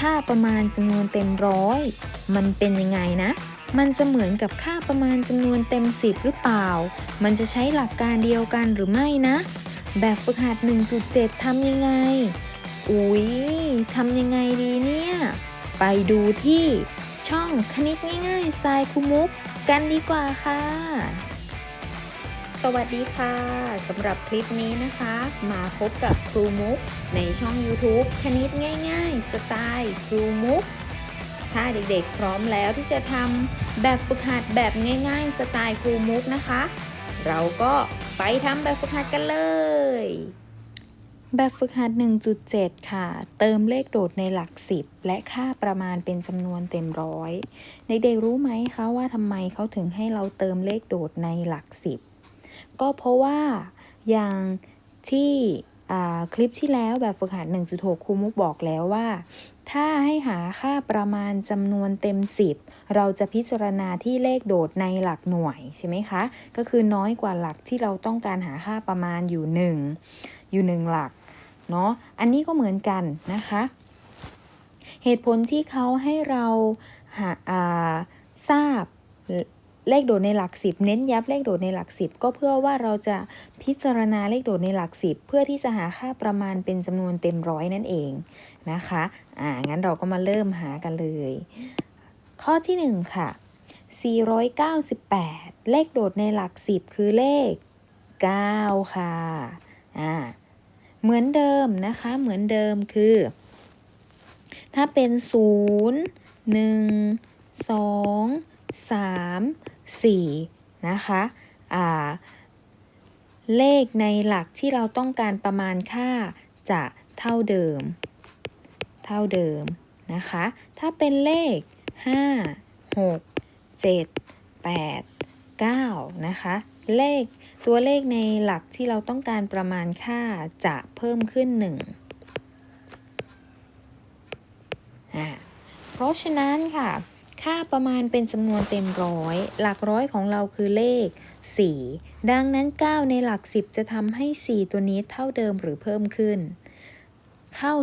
ค่าประมาณจำนวนเต็มร้อยมันเป็นยังไงนะ มันจะเหมือนกับค่าประมาณจำนวนเต็ม 10 หรือเปล่า มันจะใช้หลักการเดียวกันหรือไม่นะ แบบฝึกหัด 1.7 ทำยังไง อุ๊ยทำยังไงดีเนี่ย ไปดูที่ช่องคณิตง่ายๆทรายคุมุกกันดีกว่าค่ะ สวัสดีค่ะสำหรับคลิปนี้นะคะ มาพบกับครูมุก ในช่อง YouTube คณิตง่าย ๆ สไตล์ครูมุก ถ้าเด็กๆ พร้อมแล้วที่จะทำแบบฝึกหัดแบบง่าย ๆ สไตล์ครูมุกนะคะ เราก็ไปทำแบบฝึกหัดกันเลย แบบฝึกหัด 1.7 ค่ะ เติมเลขโดดในหลัก 10 และค่าประมาณเป็นจำนวนเต็มร้อยเด็กๆรู้ไหมคะว่าทำไมเขาถึงให้เราเติมเลขโดดในหลัก 10 ก็เพราะว่าอย่างที่คลิปที่แล้วแบบฝึกหัด 1.6 ครูมุกบอกแล้วว่า ถ้าให้หาค่าประมาณจำนวนเต็ม 10 เราจะพิจารณาที่เลขโดดในหลักหน่วยใช่ไหมคะ ก็คือน้อยกว่าหลักที่เราต้องการหาค่าประมาณอยู่ 1 อยู่ 1 หลักเนาะ อันนี้ก็เหมือนกันนะคะ เหตุผลที่เขาให้เราหาาทราบ เลขโดดในหลัก10เน้นย้ำเลขโดดในหลัก10ก็เพื่อว่าเราจะพิจารณาเลขโดดในหลัก10เพื่อที่จะหาค่าประมาณเป็นจำนวนเต็มร้อยนั่นเองนะคะอ่างั้นเราก็มาเริ่มหากันเลย ข้อที่1ค่ะ498 เลขโดดในหลัก10คือเลข 9 ค่ะอ่าเหมือนเดิมนะคะ เหมือนเดิมคือ ถ้าเป็น 0 1 2 4นะคะเลขในหลักที่เราต้องการประมาณค่าจะเท่าเดิม เท่าเดิมนะคะ ถ้าเป็นเลข 5 6 7 8 9นะคะ เลขตัวเลขในหลักที่เราต้องการประมาณค่าจะเพิ่มขึ้น1อ่าเพราะฉะนั้นค่ะ ค่าประมาณเป็นจำนวนเต็มร้อย หลักร้อยของเราคือเลข 4 ดังนั้น 9 ในหลัก 10 จะทำให้ 4 ตัวนี้เท่าเดิมหรือเพิ่มขึ้น เข้า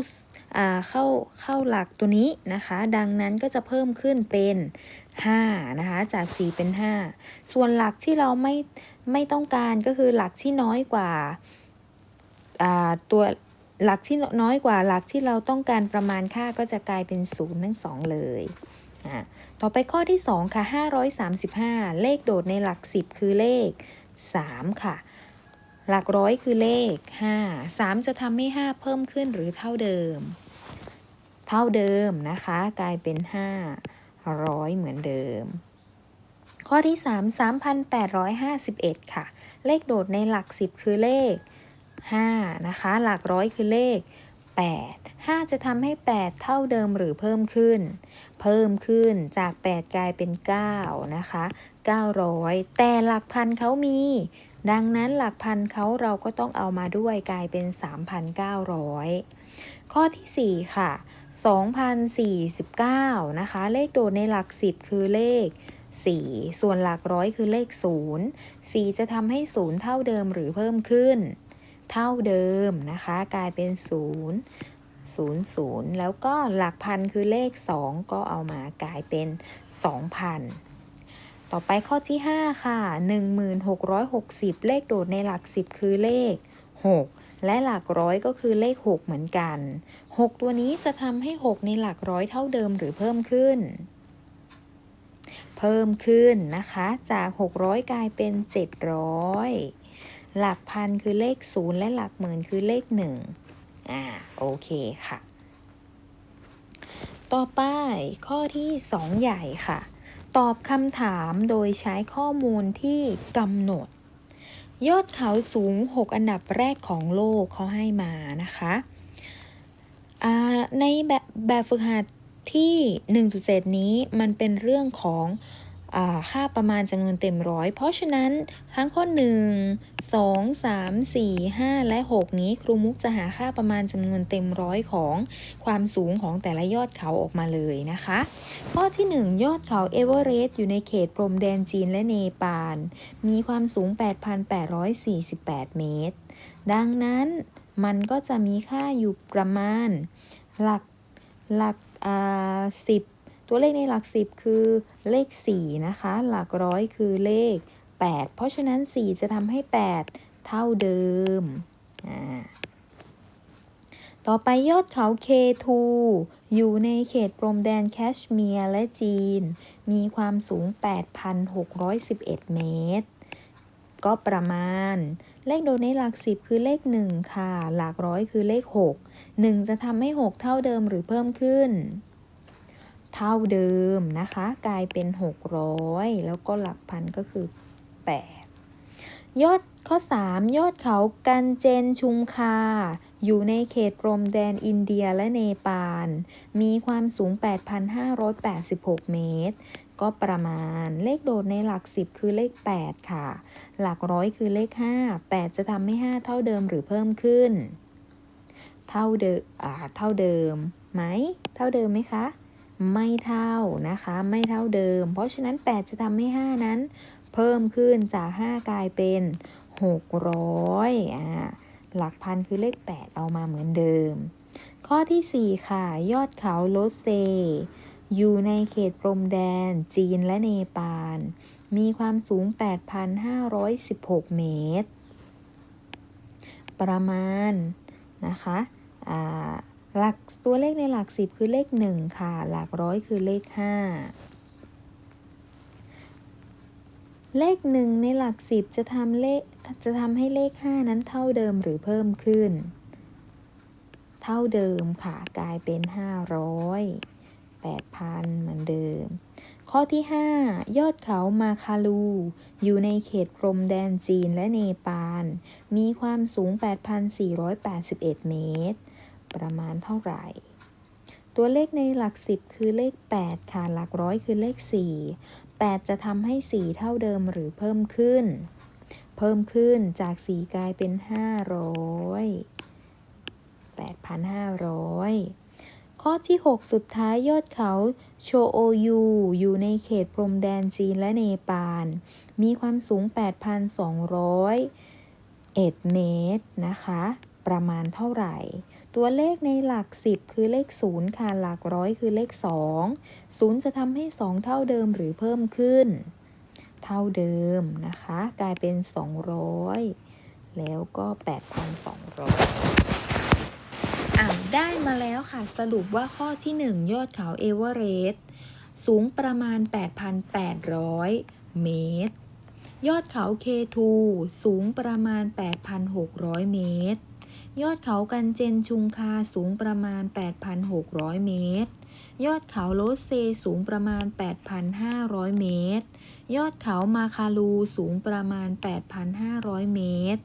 เข้าเข้าหลักตัวนี้นะคะ ดังนั้นก็จะเพิ่มขึ้นเป็น 5 นะคะ จาก 4 เป็น 5 ส่วนหลักที่เราไม่ไม่ต้องการก็คือหลักที่น้อยกว่าาตัวหลักที่น้อยกว่าหลักที่เราต้องการประมาณค่าก็จะกลายเป็น 0 ทั้งสองเลย ต่อไปข้อที่ 2 ค่ะ 535 เลขโดดในหลัก 10 คือเลข 3 ค่ะ หลักร้อยคือเลข 5 3 จะทำให้ 5 เพิ่มขึ้นหรือเท่าเดิม เท่าเดิมนะคะ กลายเป็น5ร้อยเหมือนเดิม ข้อที่ 3 3,851 ค่ะ เลขโดดในหลัก 10 คือเลข 5 นะคะ หลักร้อยคือเลข 8 5 จะทำให้ 8 เท่าเดิมหรือเพิ่มขึ้น เพิ่มขึ้นจาก 8 กลายเป็น 9 นะคะ 900 แต่หลักพันเขามี ดังนั้นหลักพันเขาเราก็ต้องเอามาด้วยกลายเป็น 3,900 ข้อที่ 4 ค่ะ 2,049 นะคะ เลขโดดในหลัก 10 คือเลข 4 ส่วนหลักร้อยคือเลข 0 4 จะทำให้ 0 เท่าเดิมหรือเพิ่มขึ้น เท่าเดิมนะคะ กลายเป็น 0 0 0 แล้วก็หลักพันคือเลข 2 ก็เอามากลายเป็น 2,000 ต่อไปข้อที่ 5 ค่ะ 1660 เลขโดดในหลัก 10 คือเลข 6 และหลักร้อยก็คือเลข 6 เหมือนกัน 6 ตัวนี้จะทำให้ 6 ในหลักร้อยเท่าเดิมหรือเพิ่มขึ้น เพิ่มขึ้นนะคะ จาก 600 กลายเป็น 700 หลักพันคือเลข 0 และหลักหมื่นคือเลข 1 อ่าโอเคค่ะ ต่อไปข้อที่ 2 ใหญ่ค่ะ ตอบคำถามโดยใช้ข้อมูลที่กำหนด ยอดเขาสูง 6 อันดับแรกของโลกเขาให้มานะคะอ่าในแบบแบบฝึกหัดที่ 1.7 นี้มันเป็นเรื่องของ ค่าประมาณจำนวนเต็มร้อยเพราะฉะนั้นทั้งข้อ 1 2 3 4 5 และ 6 นี้ครูมุกจะหาค่าประมาณจำนวนเต็มร้อยของความสูงของแต่ละยอดเขาออกมาเลยนะคะ ข้อที่ 1 ยอดเขาเอเวอเรสต์อยู่ในเขตพรมแดนจีนและเนปาล มีความสูง 8,848 เมตร ดังนั้นมันก็จะมีค่าอยู่ประมาณหลักหลักอ่าสิบ ตัวเลขในหลักสิบคือเลข 4 นะคะ หลักร้อยคือเลข 8 เพราะฉะนั้น 4 จะทำให้ 8 เท่าเดิม ต่อไปยอดเขา K2 อยู่ในเขตพรมแดนแคชเมียร์และจีน มีความสูง 8,611 เมตร ก็ประมาณ เลขโดในหลัก 10 คือเลข 1 ค่ะ หลักร้อยคือเลข 6 1 จะทำให้ 6 เท่าเดิมหรือเพิ่มขึ้น เท่าเดิมนะคะ กลายเป็น 600 แล้วก็หลักพันก็คือ 8 ยอดข้อ 3 ยอดเขากันเจนชุมคา อยู่ในเขตพรมแดนอินเดียและเนปาล มีความสูง 8,586 เมตร ก็ประมาณเลขโดดในหลัก 10 คือเลข 8 ค่ะ หลักร้อยคือเลข 5 8 จะทำให้ 5 เท่าเดิมหรือเพิ่มขึ้น เท่าเดิมอ่าเท่าเดิมไหม เท่าเดิมไหมคะ ไม่เท่านะคะ ไม่เท่าเดิม เพราะฉะนั้น 8 จะทำให้ 5 นั้น เพิ่มขึ้นจาก 5 กลายเป็น 600อ่าหลักพันคือเลข 8 เอามาเหมือนเดิม ข้อที่ 4 ค่ะ ยอดเขาโลเซ อยู่ในเขตพรมแดน จีนและเนปาล มีความสูง 8,516 เมตร ประมาณนะคะอ่า หลักตัวเลขในหลัก 10 คือเลข 1 ค่ะ หลักร้อยคือเลข 5 เลข 1 ในหลัก 10 จะทำเลขจะทำให้เลข 5 นั้นเท่าเดิมหรือเพิ่มขึ้น เท่าเดิมค่ะ กลายเป็น 500 8,000 เหมือนเดิม ข้อที่ 5 ยอดเขามาคาลู อยู่ในเขตพรมแดนจีนและเนปาล มีความสูง 8,481 เมตร ประมาณเท่าไหร่ ตัวเลขในหลัก 10 คือเลข 8 ค่ะหลักร้อยคือเลข 4 8 จะทำให้ 4 เท่าเดิมหรือเพิ่มขึ้น เพิ่มขึ้นจาก 4 กลายเป็น 500 8,500ข้อที่ 6 สุดท้ายยอดเขาโชโอยูอยู่ในเขตพรมแดนจีนและเนปาล มีความสูง 8,200เมตรนะคะ ประมาณเท่าไหร่ ตัวเลขในหลัก 10 คือเลข 0 ค่ะ หลักร้อยคือเลข 2 0 จะทำให้ 2 เท่าเดิมหรือเพิ่มขึ้น เท่าเดิมนะคะ กลายเป็น 200 แล้วก็ 8,200อ่าได้มาแล้วค่ะ สรุปว่าข้อที่ 1 ยอดเขาเอเวอเรสต์สูงประมาณ 8,800 เมตร ยอดเขา K2 สูงประมาณ 8,600 เมตร ยอดเขากันเจนชุงคาสูงประมาณ 8,600 เมตร ยอดเขาโลเซสูงประมาณ 8,500 เมตร ยอดเขามาคาลูสูงประมาณ 8,500 เมตร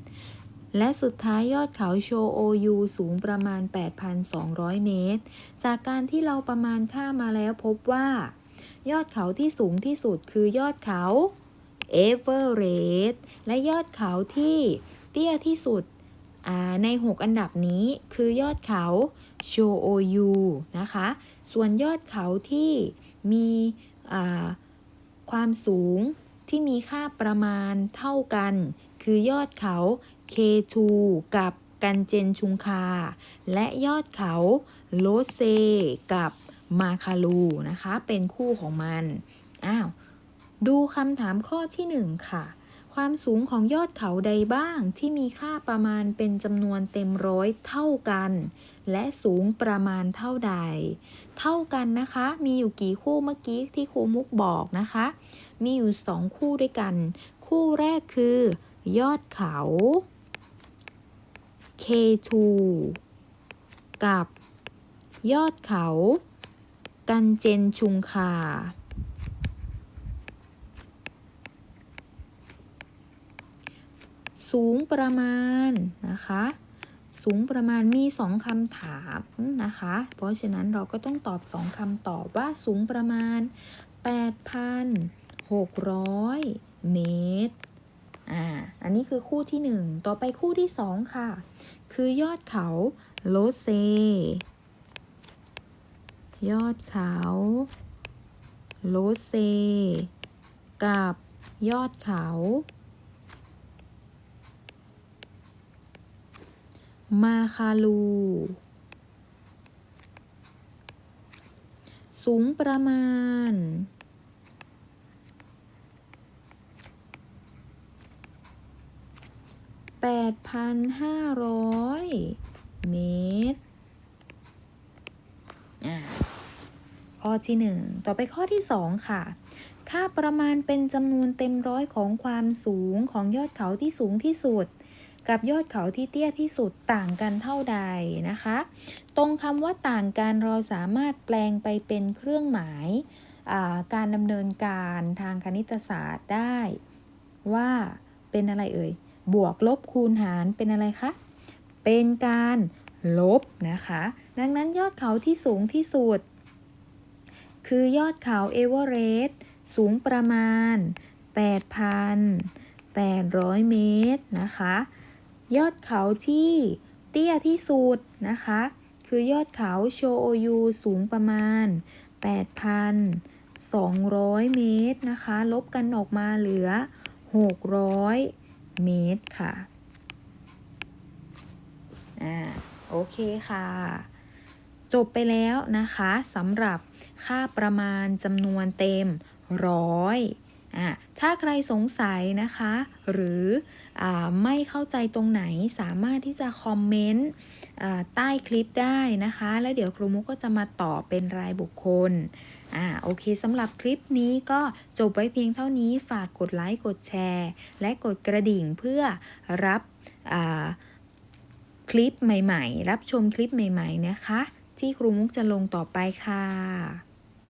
และสุดท้ายยอดเขาโชโอยูสูงประมาณ 8,200 เมตร จากการที่เราประมาณค่ามาแล้วพบว่า ยอดเขาที่สูงที่สุดคือยอดเขาเอเวอเรสต์และยอดเขาที่เตี้ยที่สุด ใน 6 อันดับนี้คือยอดเขาโชโอยูนะคะ ส่วนยอดเขาที่มีความสูงที่มีค่าประมาณเท่ากัน คือยอดเขา K2 กับกันเจนชุงคา และยอดเขาโลเซกับมาคาลูนะคะ เป็นคู่ของมัน อ้าว ดูคำถามข้อที่ 1 ค่ะ ความสูงของยอดเขาใดบ้างที่มีค่าประมาณเป็นจำนวนเต็มร้อยเท่ากัน และสูงประมาณเท่าใด เท่ากันนะคะ มีอยู่กี่คู่เมื่อกี้ที่ครูมุกบอกนะคะ มีอยู่2คู่ด้วยกัน คู่แรกคือ ยอดเขา K2 กับ ยอดเขา กันเจนชุงคา สูงประมาณนะคะ สูงประมาณมีสองคำถามนะคะ เพราะฉะนั้นเราก็ต้องตอบสองคำตอบว่าสูงประมาณ 8,600 เมตรอ่าอันนี้คือคู่ที่หนึ่งต่อไปคู่ที่สองค่ะ คือยอดเขาโลเซ ยอดเขาโลเซ กับยอดเขา มาคาลู สูงประมาณ8,500เมตรอ่าข้อที่1ต่อไปข้อที่2ค่ะค่าประมาณเป็นจำนวนเต็มร้อยของความสูงของยอดเขาที่สูงที่สุด กับยอดเขาที่เตี้ยที่สุดต่างกันเท่าใดนะคะ ตรงคำว่าต่างกันเราสามารถแปลงไปเป็นเครื่องหมายาการดำเนินการทางคณิตศาสตร์ได้ ว่าเป็นอะไรเอ่ย บวกลบคูณหารเป็นอะไรคะ เป็นการลบนะคะ ดังนั้นยอดเขาที่สูงที่สุด คือยอดเขาเอเวอเรสต์สูงประมาณ 8,800 เมตรนะคะ ยอดเขาที่เตี้ยที่สุดนะคะ คือยอดเขาโชโอยูสูงประมาณ 8,200 เมตรนะคะ ลบกันออกมาเหลือ 600 เมตรค่ะ อ่า โอเคค่ะ จบไปแล้วนะคะสำหรับค่าประมาณจำนวนเต็มร้อย ถ้าใครสงสัยนะคะ หรืออไม่เข้าใจตรงไหนสามารถที่จะคอมเมนต์ใต้คลิปได้นะคะ แล้วเดี๋ยวครูมุกก็จะมาตอบเป็นรายบุคคลอ่าโอเคสำหรับคลิปนี้ก็จบไว้เพียงเท่านี้ฝากกดไลค์กดแชร์ และกดกระดิ่งเพื่อรับคลิปใหม่ๆ รับชมคลิปใหม่ ๆ นะคะ ที่ครูมุกจะลงต่อไปค่ะ